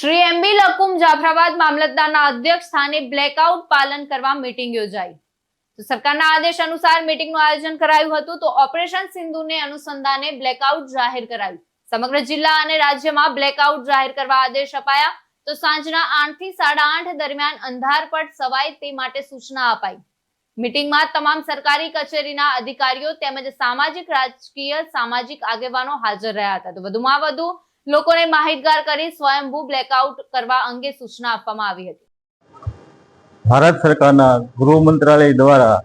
Shri MB Lakum Jafrabad મામલતદારના અધ્યક્ષ સ્થાને બ્લેકઆઉટ પાલન કરવા મીટિંગ યોજાઈ. સરકારના આદેશ અનુસાર મીટિંગનું આયોજન કરાયું હતું તો ઓપરેશન સિંધુને અનુસંધાને બ્લેકઆઉટ જાહેર કરાયું. સમગ્ર જિલ્લા અને રાજ્યમાં બ્લેકઆઉટ જાહેર કરવા આદેશ અપાયા તો સાંજના આઠથી સાડા આઠ દરમિયાન અંધારપટ સવાય તે માટે સૂચના અપાઈ. મીટિંગમાં તમામ સરકારી કચેરીના અધિકારીઓ તેમજ સામાજિક રાજકીય સામાજિક આગેવાનો હાજર રહ્યા હતા. તો વધુમાં વધુ લોકોને માહિતગાર કરી સ્વયંભૂ બ્લેકઆઉટ કરવા અંગે સૂચના આપવામાં આવી હતી. ભારત સરકારના ગૃહ મંત્રાલય દ્વારા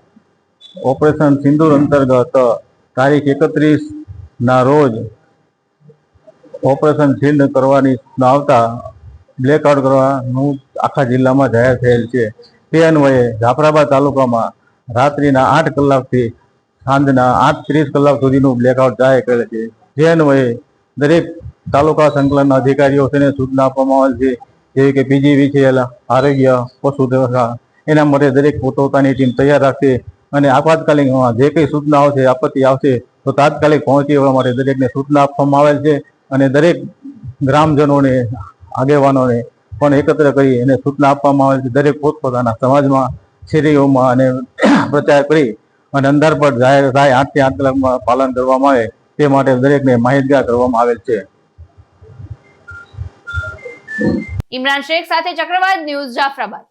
ઓપરેશન સિંદુર અંતર્ગત તારીખ એકત્રીસ ના રોજ ઓપરેશન સિંધ કરવાની આવતા બ્લેકઆઉટ કરવાનું આખા જિલ્લામાં જાહેર થયેલ છે. તે અન્વયે જાફરાબાદ તાલુકામાં રાત્રિના આઠ કલાકથી સાંજના આઠ ત્રીસ કલાક સુધીનું બ્લેકઆઉટ જાહેર કરેલ છે. જે અન્વયે દરેક તાલુકા સંકલનના અધિકારીઓ તેને સૂચના આપવામાં આવેલ છે. જેવી કે પીજીવીસીએલ આરોગ્ય, પશુ એના માટે દરેક પોતપોતાની ટીમ તૈયાર રાખશે અને આપાતકાલીન જે કંઈ સૂચના આવશે, આપત્તિ આવશે, તો તાત્કાલિક પહોંચી વળવા માટે દરેકને સૂચના આપવામાં આવેલ છે અને દરેક ગ્રામજનોને, આગેવાનોને પણ એકત્ર કરી એને સૂચના આપવામાં આવેલ છે. દરેક પોતપોતાના સમાજમાં, શેરીઓમાં અને પ્રચાર કરી અને અંધારપટ જાહેર થાય આઠથી આઠ કલાકમાં પાલન કરવામાં આવે તે માટે દરેકને માહિતગાર કરવામાં આવેલ છે. ઇમરાન શેખ સાથે ચક્રવાત ન્યૂઝ જાફરાબાદ.